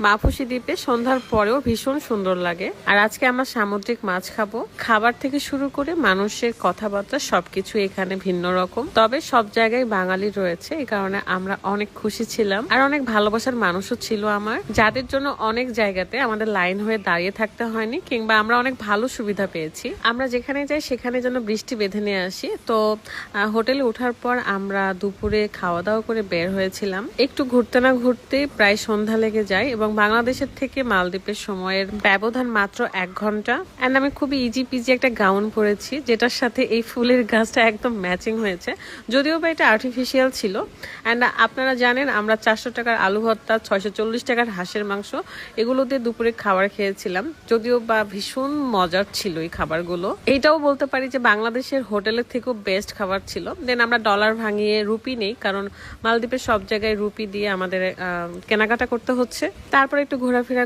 মাফুসি দ্বীপে সন্ধ্যার পরেও ভীষণ সুন্দর লাগে। আর আজকে আমরা সামুদ্রিক মাছ খাব। খাবার থেকে শুরু করে মানুষের কথাবার্তা সবকিছু এখানে ভিন্ন রকম। তবে সব জায়গায় বাঙালি রয়েছে এই কারণে আমরা অনেক খুশি ছিলাম। আর অনেক ভালোবাসার মানুষও ছিল আমার। যাদের জন্য অনেক জায়গাতে আমাদের লাইন হয়ে দাঁড়িয়ে থাকতে হয়নি, কিংবা আমরা অনেক ভালো সুবিধা পেয়েছি। আমরা যেখানে যাই সেখানে যেন বৃষ্টি বেঁধে নিয়ে আসি। তো হোটেলে ওঠার পর আমরা দুপুরে খাওয়া দাওয়া করে বের হয়েছিলাম। একটু ঘুরতে না ঘুরতে প্রায় সন্ধ্যা লেগে যায় এবং বাংলাদেশের থেকে মালদ্বীপের সময়ের ব্যবধান মাত্র এক ঘণ্টা। অ্যান্ড আমি খুবই ইজি পিজি একটা গাউন পরেছি, যেটার সাথে এই ফুলের গাছটা একদম ম্যাচিং হয়েছে। যদিও বা এটা আর্টিফিশিয়াল ছিল। অ্যান্ড আপনারা জানেন, আমরা চারশো টাকার আলু ভর্তা, ছয়শো চল্লিশ টাকার হাঁসের মাংস, এগুলো দিয়ে দুপুরে খাবার খেয়েছিলাম। যদিও বা ভীষণ মজার ছিল এই খাবারগুলো। এইটাও বলতে পারি যে বাংলাদেশের হোটেলের থেকেও বেস্ট খাবার ছিল। দেন আমরা ডলার ভাঙিয়ে রুপি নেই, কারণ মালদ্বীপের সব জায়গায় রুপি দিয়ে আমাদের কেনাকাটা করতে হচ্ছে। তারপর একটু ঘোরাফেরা